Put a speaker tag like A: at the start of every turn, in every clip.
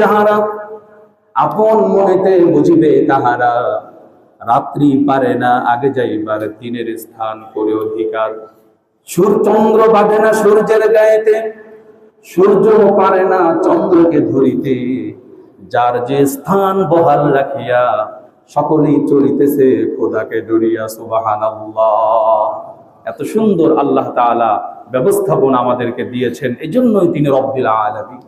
A: যাহারা, আপন মনেতে বুঝিবে তাহারা। রাত্রি পারে না, আগে যাইবার দিনের স্থান করে অধিকার। সূর্য চন্দ্র বাঁধে না সূর্যের গায়েতে, সূর্য পারে না চন্দ্রকে ধরিতে। যার যে স্থান বহাল রাখিয়া সকলেই চলিতেছে খোদাকে ডরিয়া সুবাহান এত সুন্দর আল্লাহ তাআলা ব্যবস্থাপনা আমাদেরকে দিয়েছেন এই জন্যই তিনি রব্বিল আলামিন।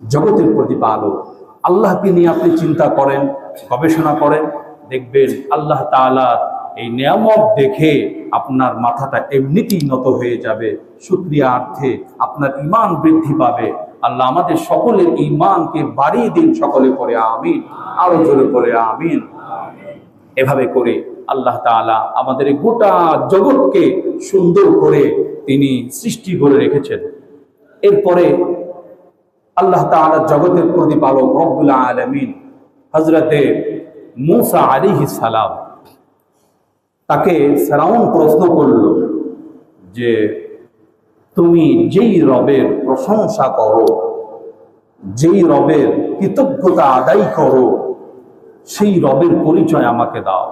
A: জগতের প্রতিপালক। আল্লাহকে নিয়ে আপনি চিন্তা করেন, গবেষণা করেন, দেখবেন আল্লাহ তাআলা এই নিয়ামত দেখে আপনার মাথাটা এমনিতেই নত হয়ে যাবে। শুক্রিয়া অর্থে আপনার ইমান বৃদ্ধি পাবে। আল্লাহ আমাদের সকলের ইমানকে বাড়িয়ে দিন, সকলে করে আমিন, আরও জোরে করে আমিন। এভাবে করে আল্লাহ তাআলা আমাদের গোটা জগৎকে সুন্দর করে তিনি সৃষ্টি করে রেখেছেন। এরপরে আল্লাহ তাআলা জগতের প্রতিপালক রব্বুল আলামিন হযরতে মূসা আলাইহিস সালাম তাকে ফেরাউন প্রশ্ন করল যে, তুমি যেই রবের প্রশংসা করো, যেই রবের কৃতজ্ঞতা আদায় করো, সেই রবের পরিচয় আমাকে দাও।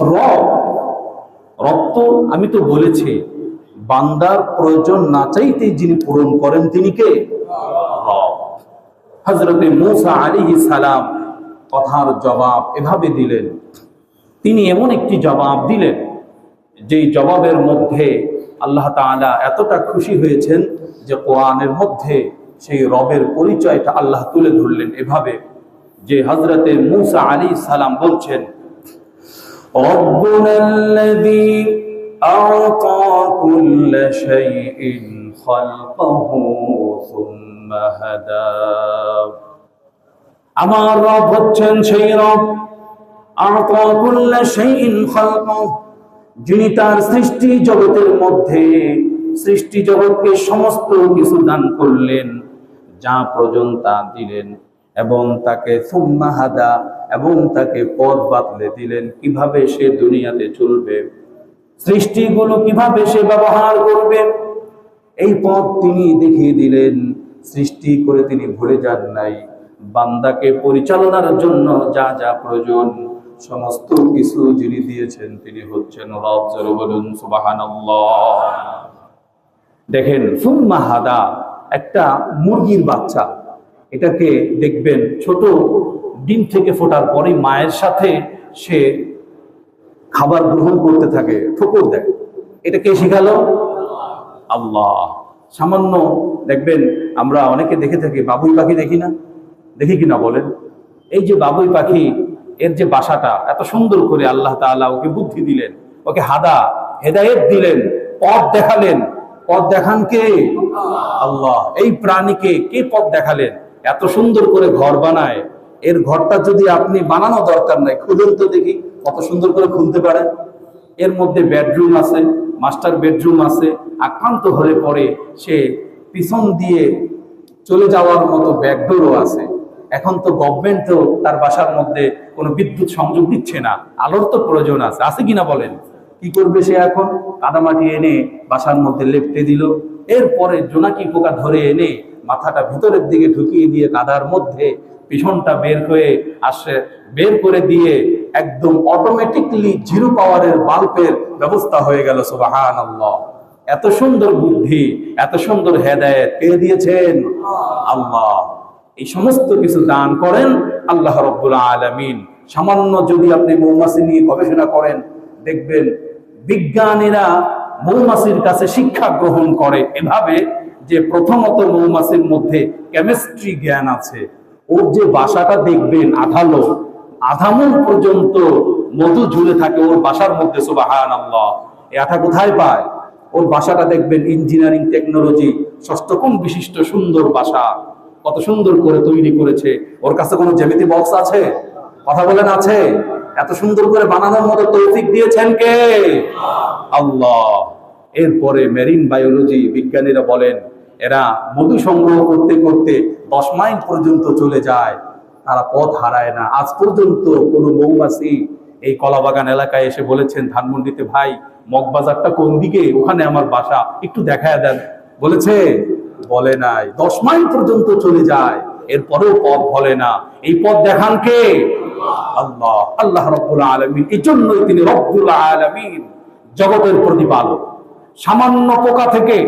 A: রব রব তো, আমি তো বলেছি, বান্দার প্রয়োজন না চাইতে যিনি পূরণ করেন তিনি কে? হজরতে মুসা আলী সালাম কথার জবাব এভাবে দিলেন তিনি এমন একটি জবাব দিলেন যেই জবাবের মধ্যে আল্লাহ তাআলা এতটা খুশি হয়েছেন যে কোরআনের মধ্যে সেই রবের পরিচয়টা আল্লাহ তুলে ধরলেন এভাবে যে হজরতে মুসা আলী সালাম বলছেন ربنا الذي أعطى كل شيء خلقه ثم হাদা আমার রব হচ্ছেন সেই রব। যিনি তার সৃষ্টি জগতের মধ্যে সৃষ্টি জগৎকে সমস্ত কিছু দান করলেন, যা প্রয়োজন তা দিলেন এবং তাকে হাদা এবং তাকে পদ বাতলে দিলেন। কীভাবে সে দুনিয়াতে চলবে? সৃষ্টিগুলো কীভাবে সে ব্যবহার করবে? এই পথ তিনি দেখিয়ে দিলেন। সৃষ্টি করে তিনি ভুলে যান নাই। বান্দাকে পরিচালনার জন্য যা যা প্রয়োজন, সমস্ত কিছু যিনি দিয়েছেন তিনি হচ্ছেন রব দেখেন, সুম্মা হাদা, একটা মুরগির বাচ্চা। এটাকে দেখবেন ছোট, ডিম থেকে ফোটার পরে মায়ের সাথে সে খাবার গ্রহণ করতে থাকে। ঠোকর দেয় এটা কে শিখালো? আল্লাহ। সামান্য, দেখবেন, আমরা অনেকে দেখে থাকি, বাবুই পাখি দেখি না? দেখি কিনা বলেন? এই যে বাবুই পাখি, এর যে বাসাটা, এত সুন্দর করে আল্লাহ তাআলা ওকে বুদ্ধি দিলেন, ওকে হাদা, হেদায়েত দিলেন, পথ দেখালেন। পথ দেখান কে? আল্লাহ। এই প্রাণীকে কে পথ দেখালেন? এত সুন্দর করে ঘর বানায়। এর ঘরটা যদি আপনি বানানো দরকার নাই, খুলুন তো দেখি, কত সুন্দর করে খুলতে পারেন এর মধ্যে বেডরুম আছে। মাস্টার বেডরুম আছে, আক্রান্ত হলে পরে সে পিছন দিয়ে চলে যাওয়ার মতো ব্যাকডোরও আছে। এখন তো গভর্নমেন্ট তো তার বাসার মধ্যে কোনো বিদ্যুৎ সংযোগ দিচ্ছে না। আলোর তো প্রয়োজন আছে। আছে কিনা বলেন? কি করবে সে এখন? কাদামাটি এনে বাসার মধ্যে লেপটে দিল। এরপরে জোনাকি পোকা ধরে এনে মাথাটা ভিতরের দিকে ঢুকিয়ে দিয়ে কাদার মধ্যে পিছনটা বের হয়ে আসে, বের করে দিয়ে একদম অটোমেটিকলি জিরো পাওয়ারের বাল্বের ব্যবস্থা হয়ে গেল সুবাহান এত সুন্দর বুদ্ধি, এত সুন্দর হেদায়েত কে দিয়েছেন? আল্লাহ। এই সমস্ত কিছু দান করেন আল্লাহ রব্বুল আলমিন। সামান্য যদি আপনি মৌমাছি নিয়ে গবেষণা করেন, দেখবেন বিজ্ঞানীরা মৌমাছির কাছে শিক্ষা গ্রহণ করে এভাবে যে প্রথমত মৌমাছির মধ্যে কেমিস্ট্রি জ্ঞান আছে। ওর যে বাসাটা দেখবেন আঠালো আধামন পর্যন্ত মধু ঝুলে থাকে ওর বাসার মধ্যে সুবাহান আল্লাহ এই আঠা কোথায় পায়? ওর বাসাটা দেখবেন ইঞ্জিনিয়ারিং টেকনোলজি ষষ্ঠকম বিশিষ্ট সুন্দর বাসা। কত সুন্দর করে তৈরি করেছে। ওর কাছে কোনো জ্যামিতি বক্স আছে? কথা বলেন, আছে? এত সুন্দর করে বানানোর মতো তৌফিক দিয়েছেন কে? আল্লাহ। এরপরে মেরিন বায়োলজি বিজ্ঞানীরা বলেন, এরা মধু সংগ্রহ করতে করতে দশ মাইল পর্যন্ত চলে যায়। তারা পথ হারায় না। আজ পর্যন্ত কোনো মৌমাছি এই কলাবাগান এলাকায় এসে বলেছেন, ধানমন্ডিতে ভাই, মগবাজারটা কোন দিকে? ওখানে আমার বাসা। একটু দেখায় দেন। বলেছে, বলে নাই। দশ মাইল পর্যন্ত চলে যায়। এরপরেও পথ বলে না। এই পথ দেখান কে? আল্লাহ আল্লাহ রব্বুল আলমিন। এই জন্যই তিনি রব্বুল আলমিন জগতের প্রতিপালক। সামান্য পোকা থেকে,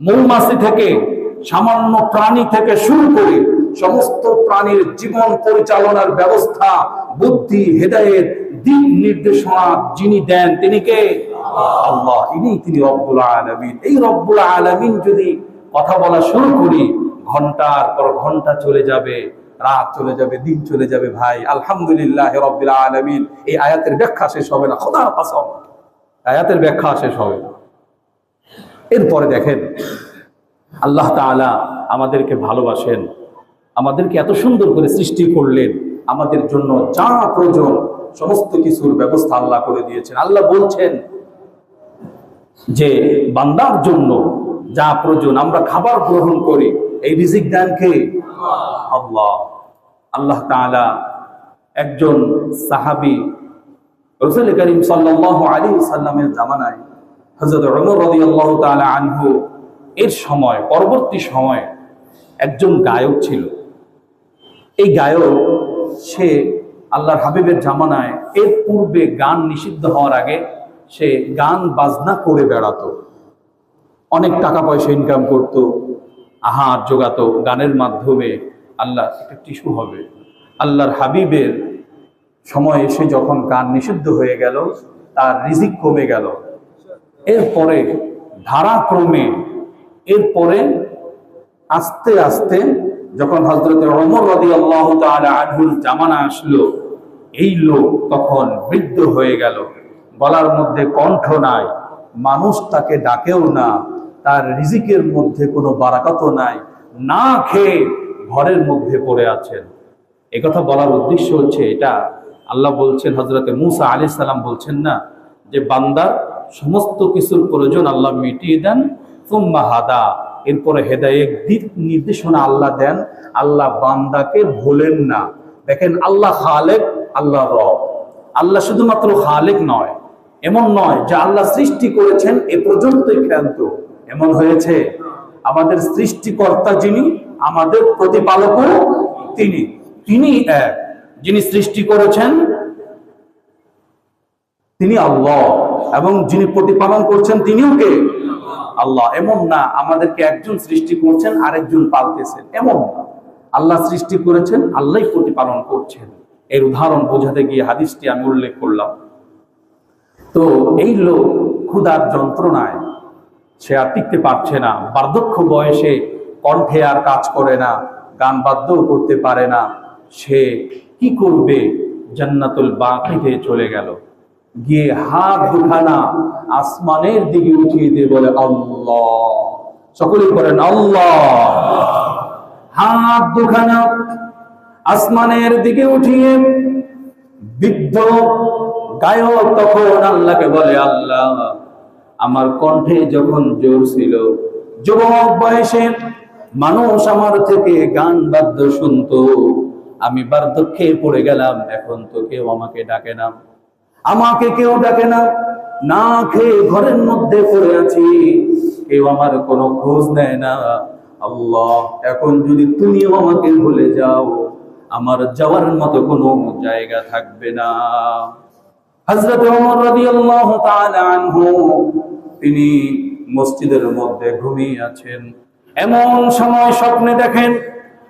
A: মৌমাছি থেকে সামান্য প্রাণী থেকে শুরু করে সমস্ত প্রাণীর জীবন পরিচালনার ব্যবস্থা, বুদ্ধি, হেদায়েত, দিক নির্দেশনা যিনি দেন তিনি কে? আল্লাহ। ইনি তিনি রব্বুল আলামিন। এই রব্বুল আলামিন যদি কথা বলা শুরু করি, ঘণ্টার পর ঘণ্টা চলে যাবে, রাত চলে যাবে, দিন চলে যাবে ভাই। আলহামদুলিল্লাহ রব্বুল আলামিন। এই আয়াতের ব্যাখ্যা শেষ হবে না। খোদা কসম। আয়াতের ব্যাখ্যা শেষ হবে না। এরপরে দেখেন আল্লাহ তাআলা আমাদেরকে ভালোবাসেন, আমাদেরকে এত সুন্দর করে সৃষ্টি করলেন, আমাদের জন্য যা প্রয়োজন, সমস্ত কিছুর ব্যবস্থা আল্লাহ করে দিয়েছেন। আল্লাহ বলছেন যে, বান্দার জন্য যা প্রয়োজন, আমরা খাবার গ্রহণ করি। এই রিজিক দান কে? আল্লাহ। আল্লাহ তাআলা একজন সাহাবী, রসুল করিম সাল্লাল্লাহু আলাইহি সাল্লামের জামানায় হযরত ওমর রাদিয়াল্লাহু তাআলা আনহু এর সময়, পরবর্তী সময় একজন গায়ক ছিল। এই গায়ক, সে আল্লাহর হাবিবের জামানায় এর পূর্বে গান নিষিদ্ধ হওয়ার আগে সে গান বাজনা করে বেড়াতো। অনেক টাকা পয়সা ইনকাম করত, আহার জোগাতো, গানের মাধ্যমে আল্লাহ, একটা টিস্যু হবে। আল্লাহর হাবিবের সময় এসে যখন গান নিষিদ্ধ হয়ে গেল, তার রিজিক কমে গেল। এরপরে ধারাক্রমে এরপরে আস্তে আস্তে যখন হজরত অমর রদি আল্লাহ আনহুর জামানা আসলো, এই লোক তখন বৃদ্ধ হয়ে গেল। গলার মধ্যে কণ্ঠ নাই, মানুষ তাকে ডাকেও না, তার রিজিকের মধ্যে কোনো বারাকাত নাই, না খেয়ে ঘরের মধ্যে পড়ে আছেন। কথা বলার উদ্দেশ্য হচ্ছে এটা। আল্লাহ বলছেন হজরতে মুসা আলি সাল্লাম বলছেন না, যে বান্দার সমস্ত কিছুর প্রয়োজন আল্লাহ মিটিয়ে দেন হাদা। এরপরে হেদায়েত দিক নির্দেশনা আল্লাহ দেন। আল্লাহ বান্দাকে ভোলেন না। দেখেন, আল্লাহ খালেক, আল্লাহ রব। আল্লাহ শুধুমাত্র খালেক নয়, এমন নয় যে আল্লাহ সৃষ্টি করেছেন এ পর্যন্তই ক্ষান্ত এমন হয়েছে, আমাদের সৃষ্টিকর্তা যিনি, আমাদের প্রতিপালকও তিনি। তিনি এক, যিনি সৃষ্টি করেছেন তিনি আল্লাহ, এবং যিনি প্রতিপালন করছেন তিনিও কে? আল্লাহ, এমন না আমাদেরকে একজন সৃষ্টি করছেন, আরেকজন পালতেছেন। এমন না। আল্লাহ সৃষ্টি করেছেন আল্লাহ প্রতিপালন করছেন। এর উদাহরণ বোঝাতে গিয়ে হাদিসটি আমি উল্লেখ করলাম। তো এই লোক ক্ষুধার যন্ত্রণায় সে আর টিকতে পারছে না, বার্ধক্য বয়সে কণ্ঠে আর কাজ করে না, গান বাদ্যও করতে পারে না, সে কি করবে? জান্নাতুল বাকিতে চলে গেল। গিয়ে হাত দুখানা আসমানের দিকে উঠিয়ে দিয়ে বলে, আল্লাহ। সকলে করেন আল্লাহ। হাত দুখানা আসমানের দিকে উঠিয়ে বৃদ্ধ গায়ক তখন আল্লাহকে বলে, আল্লাহ, আমার কণ্ঠে যখন জোর ছিল, যুবক বয়সে মানুষ আমার থেকে গান বাদ্য শুনতো। আমি বার্ধক্যে পড়ে গেলাম, এখন তো কেউ আমাকে ডাকে না। আমাকে কেউ ডাকে না। না খেয়ে ঘরের মধ্যে পড়ে আছি। কেউ আমার কোনো খোঁজ নেয় না। আল্লাহ, এখন যদি তুমিও আমাকে ভুলে যাও, আমার যাওয়ার মতো কোনো জায়গা থাকবে না। হযরত ওমর রাদিয়াল্লাহু তাআলা আনহু, তিনি মসজিদের মধ্যে ঘুমিয়ে আছেন। এমন সময় স্বপ্নে দেখেন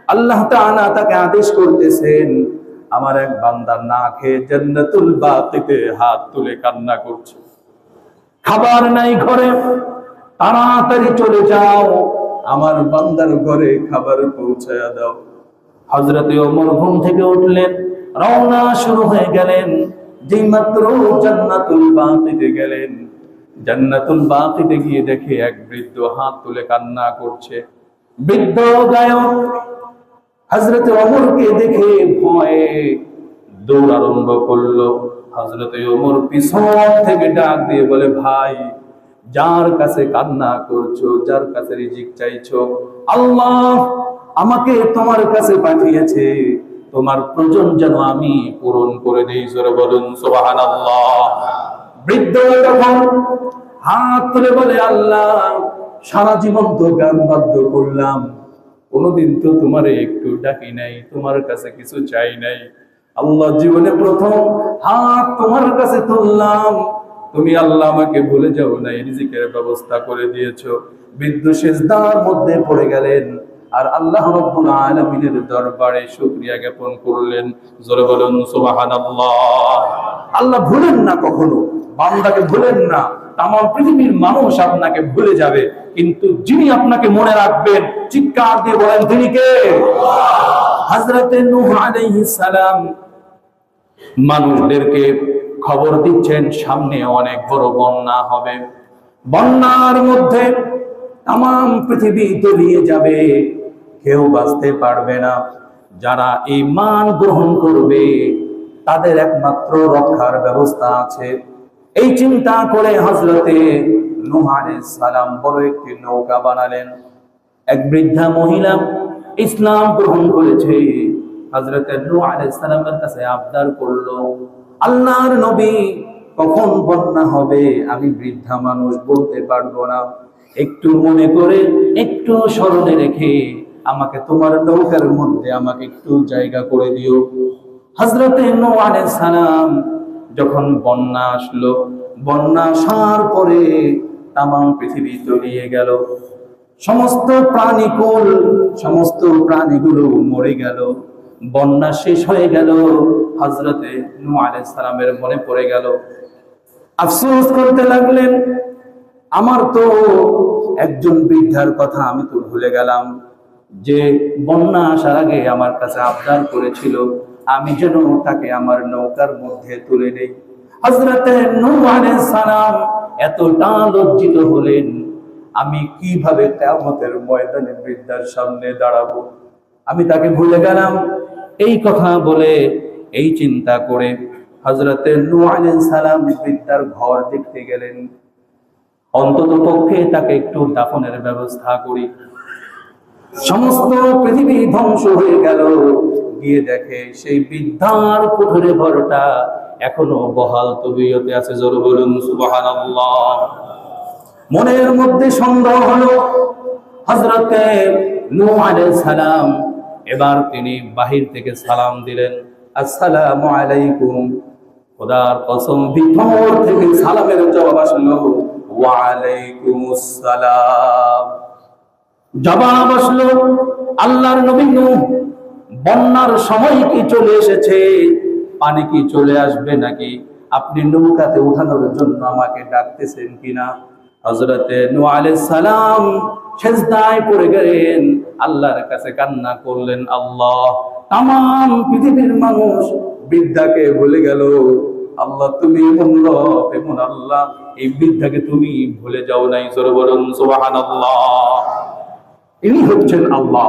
A: আল্লাহ তাআলা তাকে আদেশ করতেছেন আমার এক বান্দা না খেয়ে জান্নাতুল বাকিতে হাত তুলে কান্না করছে। খাবার নাই ঘরে, তাড়াতাড়ি চলে যাও। আমার বান্দার ঘরে খাবার পৌঁছায়া দাও। হজরতে ওমর ঘুম থেকে উঠলেন, রওনা শুরু হয়ে গেলেন। যেই মাত্র জান্নাতুল বাকিতে গেলেন, জান্নাতুল বাকিতে গিয়ে দেখে এক বৃদ্ধ হাত তুলে কান্না করছে। বৃদ্ধ গায়ক হজরতে অমরকে দেখে ভয়ে দৌড় আরম্ভ করল। হজরতে অমর পিছন থেকে ডাক দিয়ে বলে, ভাই, যার কাছে কান্না করছ, যার কাছে রিজিক চাইছো, আল্লাহ আমাকে তোমার কাছে পাঠিয়েছে। তোমার প্রয়োজন যেন আমি পূরণ করে দিই। জোরে বলুন সোবাহান বৃদ্ধ তখন হাত তুলে বলে, আল্লাহ, সারা জীবন তো গান বাধ্য করলাম কোনোদিন তো তোমারে একটু ডাকি নাই, তোমার কাছে কিছু চাই নাই। আল্লাহ জীবনে প্রথম হাত তোমার কাছে তুললাম। তুমি আল্লাহ আমাকে ভুলে যাও নাই, রিজিকের ব্যবস্থা করে দিয়েছ। বিদ্যুৎ সেজদার মধ্যে পড়ে গেলেন। আর আল্লাহ আলামিনের দরবারে শুকরিয়া জ্ঞাপন করলেন। জোরে বলুন, সুবহানাল্লাহ। আল্লাহ ভুলেন না কখনো। বান্দাকে ভুলেন না। তাম পৃথিবীর মানুষ আপনাকে ভুলে যাবে, কিন্তু যিনি আপনাকে মনে রাখবেন, চিৎকার দিয়ে বলেন, তিনি কে? সালাম মানুষদেরকে খবর দিচ্ছেন, সামনে অনেক বড় বন্যা হবে। বন্যার মধ্যে তাম পৃথিবী তলিয়ে যাবে। কেউ বাঁচতে পারবে না। যারা এই মান গ্রহণ করবে, তাদের একমাত্র রক্ষার ব্যবস্থা আছে। এই চিন্তা করে হজরতে সালাম বড় একটি নৌকা বানালেন। এক বৃদ্ধা মহিলা ইসলাম গ্রহণ করেছে। হজরতে সালামের কাছে আবদার করল, আল্লাহর নবী, কখন বন্যা হবে? আমি বৃদ্ধা মানুষ বলতে পারব না। একটু মনে করে, একটু স্মরণে রেখে আমাকে তোমার নৌকার মধ্যে আমাকে একটু জায়গা করে দিও। হজরতে সালাম যখন বন্যা আসলো, বন্যা আসার পরে তামাম পৃথিবী তলিয়ে গেল। সমস্ত প্রাণীকুল, সমস্ত প্রাণীগুলো মরে গেল। বন্যা শেষ হয়ে গেল হজরতে নু সালামের মনে পড়ে গেল। আফসোস করতে লাগলেন, আমার তো একজন বৃদ্ধার কথা আমি তো ভুলে গেলাম, যে বন্যা আসার আগে আমার কাছে আবদার করেছিল। আমি যেন তাকে আমার নৌকার মধ্যে তুলে নেই। হজরতে সালাম এতটা লজ্জিত হলেন, আমি কীভাবে কেমতের ময়দানে বৃদ্ধার সামনে দাঁড়াবো? আমি তাকে ভুলে গেলাম। এই কথা বলে, এই চিন্তা করে হজরতে সালাম বৃদ্ধার ঘর দেখতে গেলেন। অন্তত পক্ষে তাকে একটু দাফনের ব্যবস্থা করি। সমস্ত পৃথিবী ধ্বংস হয়ে গেল। গিয়ে দেখে সেই বৃদ্ধার কুঠুরে ঘরটা এখনও বহাল তবিয়তে আছে। জোর বলুন, সুবহানাল্লাহ। মনের মধ্যে সন্দেহ হলো হজরতে নূহ সালাম এবার তিনি বাহির থেকে সালাম দিলেন, আসসালামু আলাইকুম। খোদার কসম, ভিতর থেকে সালামের জবাব আসলো, ওয়া আলাইকুমুস সালাম। জবাব আসলো, আল্লাহর নবী নূহ বন্যার সময় কি চলে এসেছে? পানি কি চলে আসবে নাকি? আপনি নৌকাতে উঠানোর জন্য আমাকে ডাকতেছেন কিনা? হজরতে আলাইহিস সালাম সেজদায় পড়ে গেলেন। আল্লাহর কাছে কান্না করলেন, আল্লাহ তাম পৃথিবীর মানুষ বৃদ্ধাকে ভুলে গেল। আল্লাহ, তুমি এমন আল্লাহ। এই বৃদ্ধাকে তুমি ভুলে যাও নাই, জোরে বলুন, সুবহানাল্লাহ। ইনি হচ্ছেন আল্লাহ।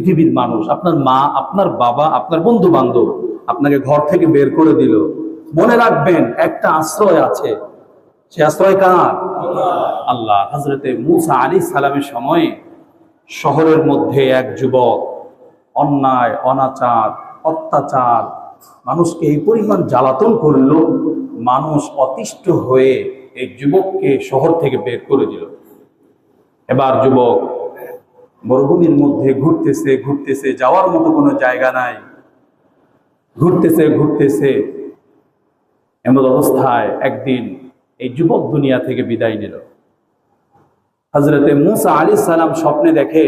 A: পৃথিবীর মানুষ, আপনার মা, আপনার বাবা, আপনার বন্ধু বান্ধব আপনাকে ঘর থেকে বের করে দিল। মনে রাখবেন, একটা আশ্রয় আছে। সে আশ্রয় কার? আল্লাহ। হজরতে মুসা আলী সালামের সময়ে শহরের মধ্যে এক যুবক অন্যায়, অনাচার, অত্যাচার, মানুষকে এই পরিমাণ জ্বালাতন করল। মানুষ অতিষ্ঠ হয়ে এই যুবককে শহর থেকে বের করে দিল। এবার যুবক মরুভূমির মধ্যে ঘুরতেছে ঘুরতেছে, যাওয়ার মতো কোনো জায়গা নাই। ঘুরতেছে ঘুরতেছে। এমন অবস্থায় একদিন এই যুবক দুনিয়া থেকে বিদায় নিল। হজরতে মুসা আলী সালাম স্বপ্নে দেখে,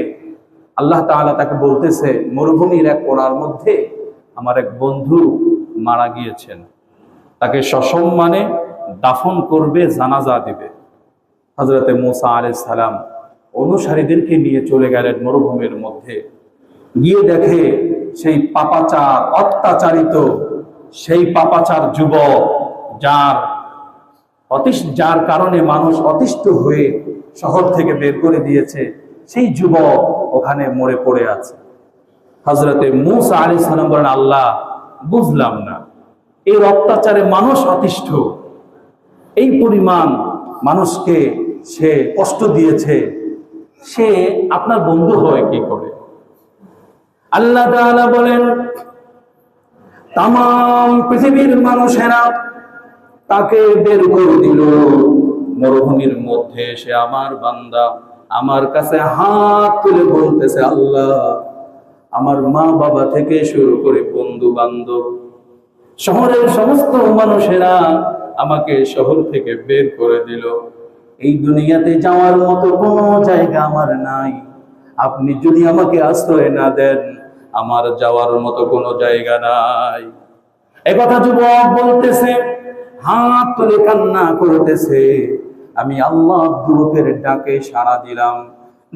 A: আল্লাহ তাআলা তাকে বলতেছে, মরুভূমির এক কোণার মধ্যে আমার এক বন্ধু মারা গিয়েছেন। তাকে সসম্মানে দাফন করবে, জানাজা দিবে। হজরতে মুসা আলী সালাম অনুসারীদেরকে নিয়ে চলে গেলেন মরুভূমির মধ্যে। গিয়ে দেখে সেই পাপাচার, অত্যাচারিত সেই পাপাচার যুবক, যার অতিষ্ঠ যার কারণে মানুষ অতিষ্ঠ হয়ে শহর থেকে বের করে দিয়েছে, সেই যুবক ওখানে মরে পড়ে আছে। হজরতে মুসা আলী সালাম বলেন, আল্লাহ, বুঝলাম না। এই অত্যাচারে মানুষ অতিষ্ঠ। এই পরিমাণ মানুষকে সে কষ্ট দিয়েছে। সে আপনার বন্ধু হয় কি করে? আল্লাহ বলেন তাম পৃথিবীর মানুষেরা তাকে বের করে দিল। মরুভূমির মধ্যে সে আমার বান্দা, আমার কাছে হাত তুলে বলতেছে, আল্লাহ, আমার মা বাবা থেকে শুরু করে বন্ধু বান্ধব শহরের সমস্ত মানুষেরা আমাকে শহর থেকে বের করে দিল। এই দুনিয়াতে যাওয়ার মতো কোনো জায়গা আমার নাই। আপনি যদি আমাকে আশ্রয় না দেন, আমার যাওয়ার মতো কোনো জায়গা নাই। একথা যুবক বলতেছে, হাত তুলে কান্না করতেছে। আমি আল্লাহ যুবকের ডাকে সাড়া দিলাম,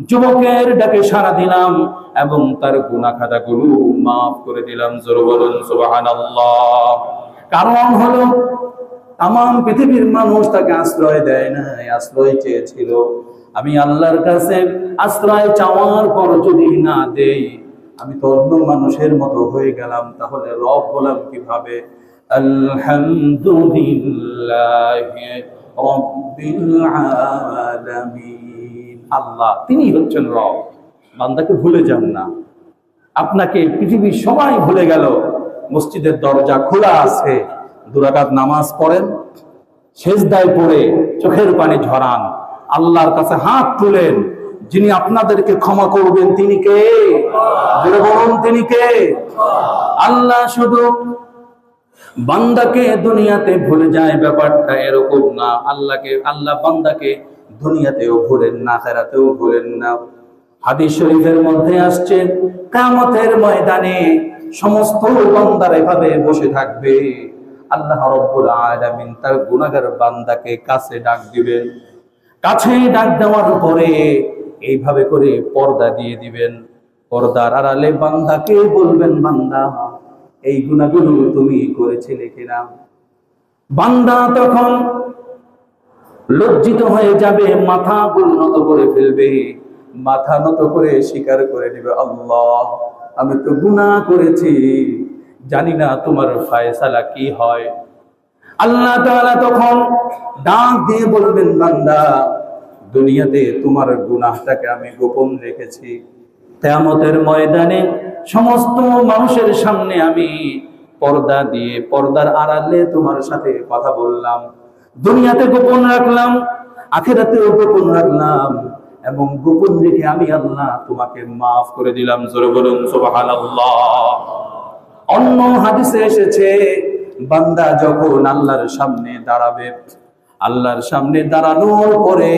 A: যুবকের ডাকে সাড়া দিলাম এবং তার গুনা খাতাগুলো মাফ করে দিলাম। জোর বলুন, সুবহানাল্লাহ। কারণ হলো তাম পৃথিবীর মানুষ তাকে আশ্রয় দেয় না আশ্রয় চেয়েছিল। আমি আল্লাহর কাছে আশ্রয় চাওয়ার পর যদি না দেই, আমি তো অন্য মানুষের মতো হয়ে গেলাম, তাহলে রব বললাম কীভাবে? আল্লাহ, তিনি হচ্ছেন রব। বান্দাকে ভুলে যান না। আপনাকে পৃথিবীর সবাই ভুলে গেল। মসজিদের দরজা খোলা আছে। দুরাকাত নামাজ পড়েন, সেজদায় পড়ে চোখের পানি ঝরান, আল্লাহর কাছে হাত তুলেন, যিনি আপনাদেরকে ক্ষমা করবেন তিনি কে? বলুন, তিনি কে? আল্লাহ শুধু বান্দাকে দুনিয়াতে ভুলে যায়, ব্যাপারটা এরকম না। আল্লাহকে, আল্লাহ বান্দাকে দুনিয়াতেও ভুলেন না খেরাতেও ভুলেন না। হাদিস শরীফের মধ্যে আসছে, কামতের ময়দানে সমস্ত বান্দার এভাবে বসে থাকবে। আল্লাহ রব্বুল আলামিন তার গুনাহগার বান্দাকে কাছে ডাক দিবেন। কাছে ডাক দেওয়ার পরে এইভাবে করে পর্দা দিয়ে দিবেন। পর্দার আড়ালে বান্দাকে বলবেন, বান্দা, এই গুণাগুলো তুমি করেছিলে কিনা? বান্দা তখন লজ্জিত হয়ে যাবে, মাথা উন্নত করে ফেলবে, মাথা নত করে স্বীকার করে নেবে, আল্লাহ, আমি তো গুনাহ করেছি। জানি না তোমার ফায়সালা কি হয়। আল্লাহ তাআলা তখন ডাক দিয়ে বলবেন, বান্দা, দুনিয়াতে তোমার গুনাহটাকে আমি গোপন রেখেছি। তেয়ামতের ময়দানে সমস্ত মানুষের সামনে আমি পর্দা দিয়ে, পর্দার আড়ালে তোমার সাথে কথা বললাম। দুনিয়াতে গোপন রাখলাম, আখেরাতেও গোপন রাখলাম, এবং গোপন রেখে আমি আল্লাহ তোমাকে মাফ করে দিলাম। জোরে বলুন, সুবহানাল্লাহ। অন্য হাদিসে এসেছে, বান্দা যখন আল্লাহর সামনে দাঁড়াবে, আল্লাহর সামনে দাঁড়ানোর পরে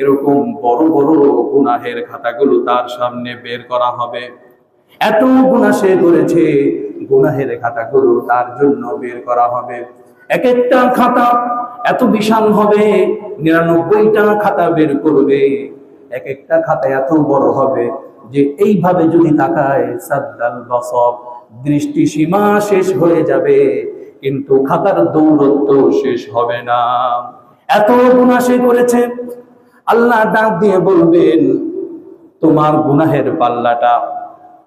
A: এরকম বড় বড় গুনাহের খাতাগুলো তার সামনে বের করা হবে। এত গুনাহ সে করেছে গুনাহের খাতাগুলো তার জন্য বের করা হবে। এক একটা খাতা এত বিশাল হবে, নিরানব্বইটা খাতা বের করবে। এক একটা খাতা এত বড় হবে যে এইভাবে যদি তাকায় সাদ্দাল বসব। দৃষ্টি সীমা শেষ হয়ে যাবে, কিন্তু খাতার দৌরত্ব শেষ হবে না। এত গুণা সে করেছে। আল্লাহ ডাক দিয়ে বলবেন, তোমার গুনাহের পাল্লাটা,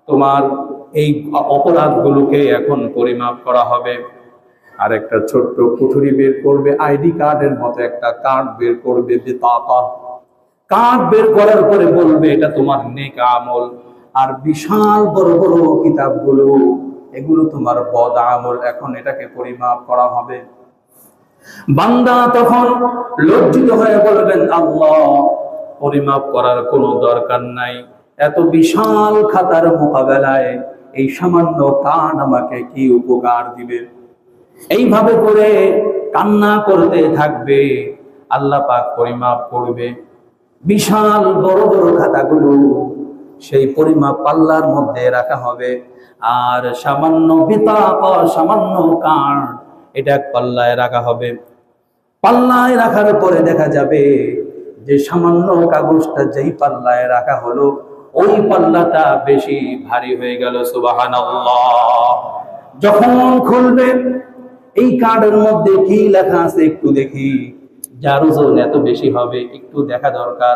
A: তোমার এই অপরাধগুলোকে এখন পরিমাপ করা হবে। আর একটা ছোট্ট কুঠুরি বের করবে, আইডি কার্ডের মতো একটা কার্ড বের করবে বেতাকা কার্ড বের করার পরে বলবে, এটা তোমার নেক আমল। আর বিশাল বড় বড় কিতাবগুলো, এগুলো তোমার বদ আমল। এখন এটাকে পরিমাপ করা হবে। বান্দা তখন লজ্জিত হয়ে বলবেন, আল্লাহ, পরিমাপ করার কোনো দরকার নাই। এত বিশাল খাতার মোকাবেলায় এই সামান্য কান আমাকে কি উপকার দিবে? এইভাবে করে কান্না করতে থাকবে, আল্লাহ পাক পরিমাপ করবে। বিশাল বড় বড় খাতাগুলো সেই পরিমাপ পাল্লার মধ্যে রাখা হবে। আর সামান্য বিতাক সামান্য কান এটা এক পাল্লায় রাখা হবে। পাল্লায় রাখার পরে দেখা যাবে যে সামান্য কাগজটা যেই পাল্লায় রাখা হলো, ওই পাল্লাটা বেশি ভারী হয়ে গেল সুবাহান যখন খুলবে, এই কার্ডের মধ্যে কি লেখা আছে একটু দেখি। যার ওজন এত বেশি হবে, একটু দেখা দরকার।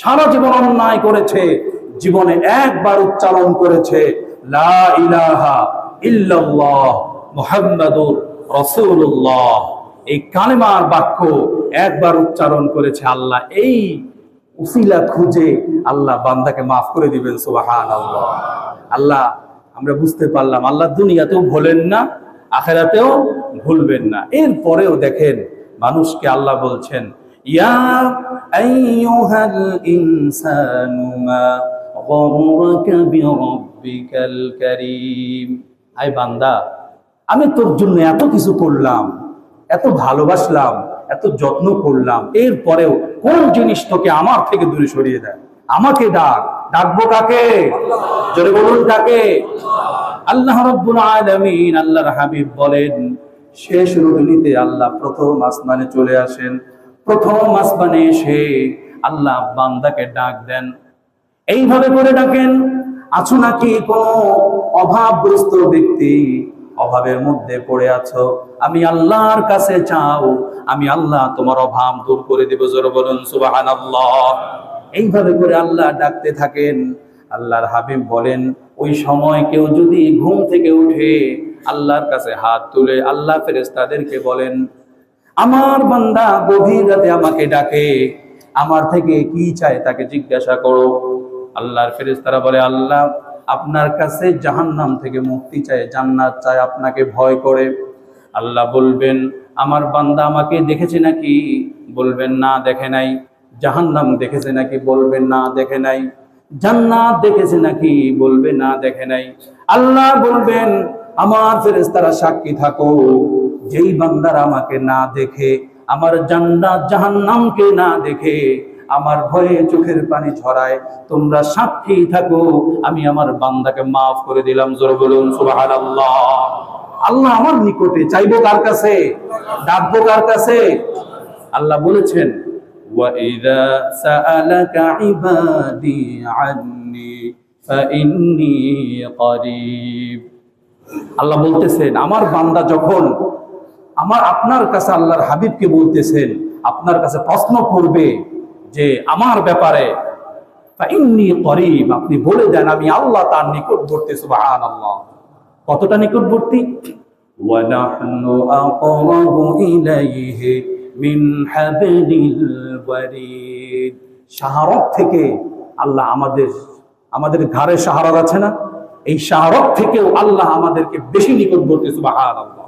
A: সারা জীবন অন্যায় করেছে, জীবনে একবার উচ্চারণ করেছে, লা ইলাহা ইল্লাল্লাহ মুহাম্মাদুর রাসূলুল্লাহ। এই কালেমার বাক্য একবার উচ্চারণ করেছে আল্লাহ। এই উসিলা খুঁজে আল্লাহ বান্দাকে মাফ করে দিবেন, সুবহানাল্লাহ। আল্লাহ, আমরা বুঝতে পারলাম, আল্লাহ দুনিয়াতেও ভোলেন না, আখেরাতেও ভুলবেন না। এরপরেও দেখেন, মানুষকে আল্লাহ বলছেন ইয়া আইয়ুহাল ইনসানু মা গররাকা বিরাব্বিকাল কারীম আয় বান্দা, আমি তোর জন্য এত কিছু করলাম, এত ভালোবাসলাম, এত যত্ন করলাম, এরপরেও কোন জিনিস তোকে আমার থেকে দূরে সরিয়ে দেয়? আমাকে ডাক। ডাকবো কাকে? জোরে বলুন কাকে? আল্লাহ রব্বুল আলামিন, আল্লাহর হাবিব বলেন, শেষ রজনীতে আল্লাহ প্রথম আসমানে চলে আসেন। প্রথম আসমানে এসে আল্লাহ বান্দাকে ডাক দেন। এইভাবে করে ডাকেন, আছো নাকি কোনো অভাবগ্রস্ত ব্যক্তি? অভাবের মধ্যে পড়ে আছো। আমি আল্লাহর কাছে চাও, আমি আল্লাহ তোমার অভাব দূর করে দেব, জোর বলুন, সুবহানাল্লাহ। এইভাবে করে আল্লাহ ডাকতে থাকেন। আল্লাহর হাবিব বলেন, ওই সময় কেউ যদি ঘুম থেকে উঠে আল্লাহর কাছে হাত তুলে, আল্লাহ ফেরেশতাদেরকে বলেন আমার বান্দা গভীর রাতে আমাকে ডাকে। আমার থেকে কি চায় তাকে জিজ্ঞাসা করো। আল্লাহর ফেরেশতারা বলে, আল্লাহ, আপনার কাছে জাহান্নাম থেকে মুক্তি চায়, জান্নাত চায়, আপনাকে ভয় করে। আল্লাহ বলবেন, আমার বান্দা আমাকে দেখেছে নাকি? বলবেন, না, দেখে নাই। জাহান্নাম দেখেছে নাকি? বলবেন, না, দেখে নাই। জান্নাত দেখেছে নাকি? বলবে, না, দেখে নাই। আল্লাহ বলবেন, আমার ফেরেশতারা সাক্ষী থাকো যেই বান্দার আমাকে না দেখে আমার জান্নাত জাহান্নামকে না দেখে আমার ভয়ে চোখের পানি ঝরায় তোমরা সাক্ষী থাকো আমি আমার বান্দাকে মাফ করে দিলাম জোর বলুন সুবহানাল্লাহ আল্লাহ আমার নিকটে চাইবো কার কাছে ডাকবো কার কাছে আল্লাহ বলেছেন وَإِذَا سَأَلَكَ عِبَادِي عَنِّي فَإِنِّي قَرِيبٌ আল্লাহ বলতেছেন আমার বান্দা যখন আমার আপনার কাছে আল্লাহর হাবিবকে বলতেছেন, আপনার কাছে প্রশ্ন করবে যে আমার ব্যাপারে করিব আপনি বলে দেন, আমি আল্লাহ তার নিকটবর্তী সুবাহ আল্লাহ কতটা নিকটবর্তী? শাহরত থেকে আল্লাহ আমাদের আমাদের ঘরে শাহরত আছে না? এই শাহরত থেকেও আল্লাহ আমাদেরকে বেশি নিকটবর্তী সুবাহ আল্লাহ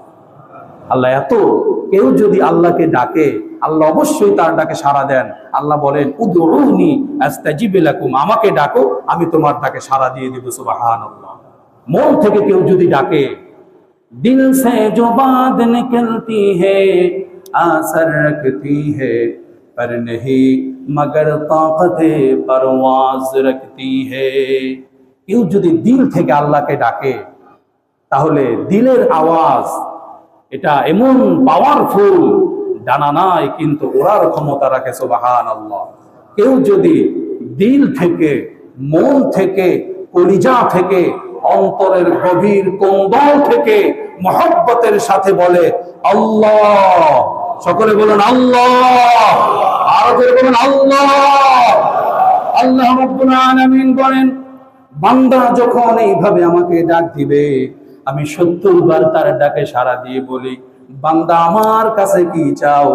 A: আল্লাহ এত, কেউ যদি আল্লাহকে ডাকে, আল্লাহ অবশ্যই তার ডাকে সাড়া দেন। আল্লাহ বলেন, উদরুনি আস্তাজিবিলাকুম, আমাকে ডাকো, আমি তোমার ডাকে সাড়া দিয়ে দিব, সুবহানাল্লাহ। মন থেকে কেউ যদি ডাকে, দিল সে জো বাদ নিকলতি হে, আসর রাখতি হে, পর নেহি, মগর তাকতে পরওয়াজ রাখতি হে। কেউ যদি দিল থেকে আল্লাহকে ডাকে, তাহলে দিলের আওয়াজ এটা এমন পাওয়ারফুল ডানা নাই, কিন্তু ওরার ক্ষমতা রাখে সোবাহান আল্লাহ কেউ যদি দিল থেকে, মন থেকে, কলিজা থেকে, অন্তরের গভীর কোন্দল থেকে, মহব্বতের সাথে বলে, আল্লাহ সকলে বলেন, আল্লাহ আরও করে বলেন, আল্লাহ আল্লাহ বলেন, বান্দা যখন এইভাবে আমাকে ডাক দিবে আমি সত্তর বার তার ডাকে সাড়া দিয়ে বলি, বান্দা আমার কাছে কি চাও?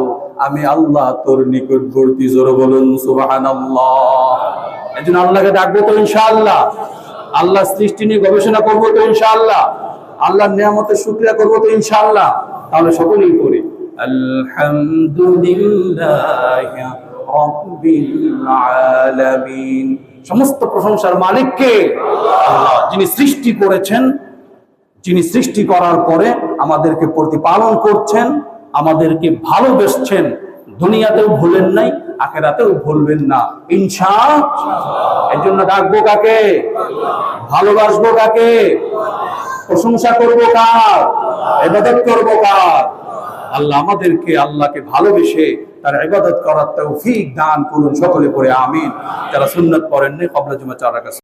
A: আমি আল্লাহ তোর নিকটবর্তী, জোর বলুন একজন আল্লাহকে ডাকবো তো ইনশাআল্লাহ। আল্লাহ সৃষ্টি নিয়ে গবেষণা করব তো ইনশাআল্লাহ। আল্লাহ নিয়ামতের শুকরিয়া করব তো ইনশাআল্লাহ। তাহলে সকলেই করি আলহামদুলিল্লাহ সমস্ত প্রশংসার মালিককে যিনি সৃষ্টি করেছেন যিনি সৃষ্টি করার পরে আমাদেরকে প্রতিপালন করছেন, আমাদেরকে ভালোবেসছেন, দুনিয়াতেও ভুলেন নাই, আখেরাতেও ভুলবেন না। ইনশা এর জন্য ডাকবো কাকে? ভালোবাসবো কাকে? প্রশংসা করব কার? এবাদত করব কার? আল্লাহ আমাদেরকে, আল্লাহকে ভালোবেসে তার ইবাদত করার তৌফিক দান করুন সকলে পরে আমিন। যারা সুন্নত পড়েননি কবলা জুমা চার রাকাত